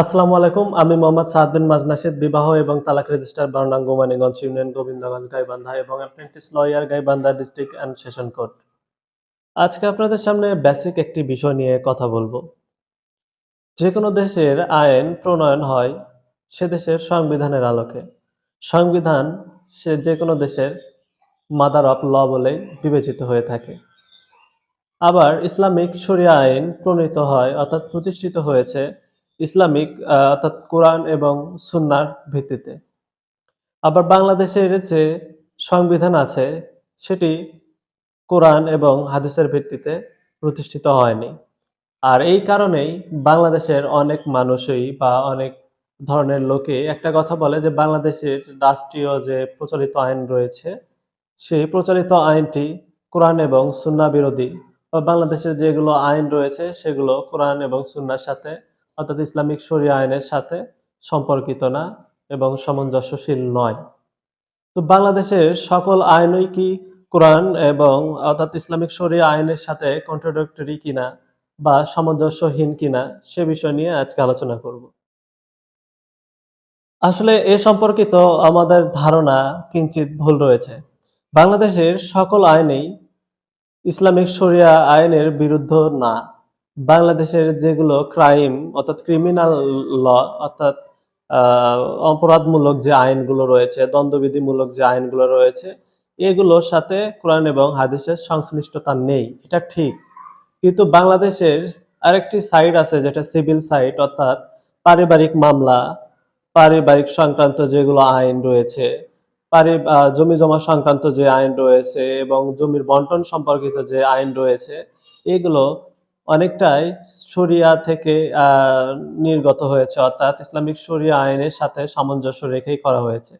আসসালামু আলাইকুম, আমি মোহাম্মদ সাদ বিন বিবাহ এবং তালাক রেজিস্টার বারনাঙ্গ মানিগঞ্জ ইউনিয়ন গোবিন্দগঞ্জ, গাইবান্ধা এবং apprentice lawyer, Gaibandha district and session court. আজকে আপনাদের সামনে বেসিক একটি বিষয় নিয়ে কথা বলব। যে কোনো দেশের আইন প্রণয়ন হয় সে দেশের সংবিধানের আলোকে। সংবিধান সে যে কোনো দেশের মাদার অফ ল বলে বিবেচিত হয়ে থাকে। আবার ইসলামিক শরিয়া আইন প্রণীত হয়, অর্থাৎ প্রতিষ্ঠিত হয়েছে ইসলামিক অর্থাৎ কোরআন এবং সুন্নার ভিত্তিতে। আবার বাংলাদেশের যে সংবিধান আছে, সেটি কোরআন এবং হাদিসের ভিত্তিতে প্রতিষ্ঠিত হয়নি। আর এই কারণেই বাংলাদেশের অনেক মানুষই বা অনেক ধরনের লোকে, একটা কথা বলে যে বাংলাদেশের রাষ্ট্রীয় যে প্রচলিত আইন রয়েছে, সেই প্রচলিত আইনটি কোরআন এবং সুন্না বিরোধী। বা বাংলাদেশের যেগুলো আইন রয়েছে, সেগুলো কোরআন এবং সুন্নার সাথে অর্থাৎ ইসলামিক শরিয়া আইনের সাথে সম্পর্কিত না এবং সামঞ্জস্যশীল নয়। তো বাংলাদেশের সকল আইনই কি কোরআন এবং অর্থাৎ ইসলামিক শরিয়া আইনের সাথে কন্ট্রাডিক্টরি কিনা বা সামঞ্জস্যহীন কিনা সে বিষয় নিয়ে আজকে আলোচনা করব। আসলে এ সম্পর্কিত আমাদের ধারণা কিঞ্চিত ভুল রয়েছে। বাংলাদেশের সকল আইনেই ইসলামিক শরিয়া আইনের বিরুদ্ধ না। বাংলাদেশের যেগুলো ক্রাইম অর্থাৎ ক্রিমিনাল ল অর্থাৎ অপরাধমূলক যে আইনগুলো রয়েছে, দ্বন্দ্ববিধিমূলক যে আইনগুলো রয়েছে, এগুলোর সাথে কোরআন এবং হাদিসের সংশ্লিষ্টতা নেই। এটা ঠিক। কিন্তু বাংলাদেশের আরেকটি সাইড আছে, যেটা সিভিল সাইড অর্থাৎ পারিবারিক মামলা, পারিবারিক সংক্রান্ত যেগুলো আইন রয়েছে, পারি জমি জমা সংক্রান্ত যে আইন রয়েছে এবং জমির বন্টন সম্পর্কিত যে আইন রয়েছে, এগুলো অনেকটাই শরিয়া থেকে নির্গত হয়েছে, অর্থাৎ ইসলামিক শরিয়া আইনের সাথে সামঞ্জস্য রেখেই করা হয়েছে।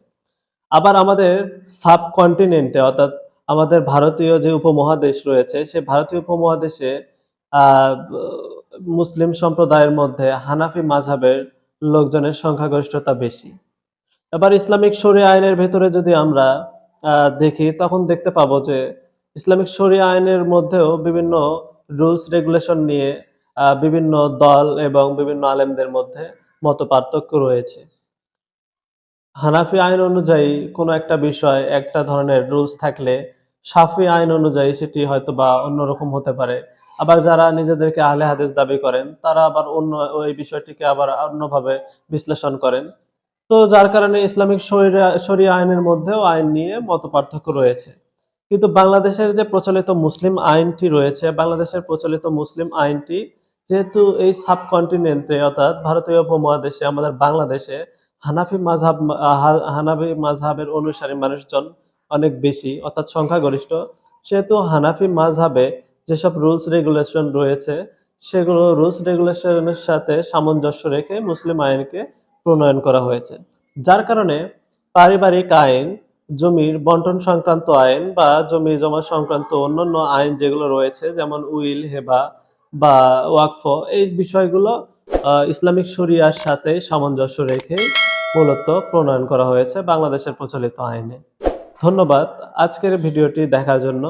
আবার আমাদের সাবকন্টিনেন্টে, অর্থাৎ আমাদের ভারতীয় যে উপমহাদেশ রয়েছে, সে ভারতীয় উপমহাদেশে মুসলিম সম্প্রদায়ের মধ্যে হানাফি মাঝাবের লোকজনের সংখ্যাগরিষ্ঠতা বেশি। এবার ইসলামিক শরিয়া আইনের ভেতরে যদি আমরা দেখি, তখন দেখতে পাবো যে ইসলামিক শরিয়া আইনের মধ্যেও বিভিন্ন রুলস রেগুলেশন নিয়ে বিভিন্ন দল এবং বিভিন্ন আলেমদের মধ্যে মত পার্থক্য রয়েছে। হানাফি আইন অনুযায়ী কোনো একটা বিষয় একটা ধরনের রুলস থাকলে সাফি আইন অনুযায়ী সেটি হয়তো বা অন্যরকম হতে পারে। আবার যারা নিজেদেরকে আহলে হাদিস দাবি করেন, তারা আবার অন্য ওই বিষয়টিকে আবার অন্যভাবে বিশ্লেষণ করেন। তো যার কারণে ইসলামিক শরিয়া আইনের মধ্যেও আইন নিয়ে মত পার্থক্য রয়েছে। কিন্তু বাংলাদেশের যে প্রচলিত মুসলিম আইনটি রয়েছে, বাংলাদেশের প্রচলিত মুসলিম আইনটি যেহেতু এই সাবকন্টিনেন্টে, অর্থাৎ ভারতীয় উপমহাদেশে, আমাদের বাংলাদেশে, হানাফি মাযহাব, হা- হানাফি মাযহাবের অনুসারী মানুষজন অনেক বেশি, অর্থাৎ সংখ্যাগরিষ্ঠ। সেহেতু হানাফি মাযহাবে যেসব রুলস রেগুলেশন রয়েছে, সেগুলো রুলস রেগুলেশনের সাথে সামঞ্জস্য রেখে মুসলিম আইনকে প্রণয়ন করা হয়েছে। যার কারণে পারিবারিক আইন জমির বন্টন সংক্রান্ত আইন বা জমি জমা সংক্রান্ত অন্যান্য আইন যেগুলো রয়েছে, যেমন উইল, হেবা বা ওয়াকফ, এই বিষয়গুলো ইসলামিক শরিয়ার সাথে সামঞ্জস্য রেখে মূলত প্রণয়ন করা হয়েছে বাংলাদেশের প্রচলিত আইনে। ধন্যবাদ আজকের ভিডিওটি দেখার জন্য।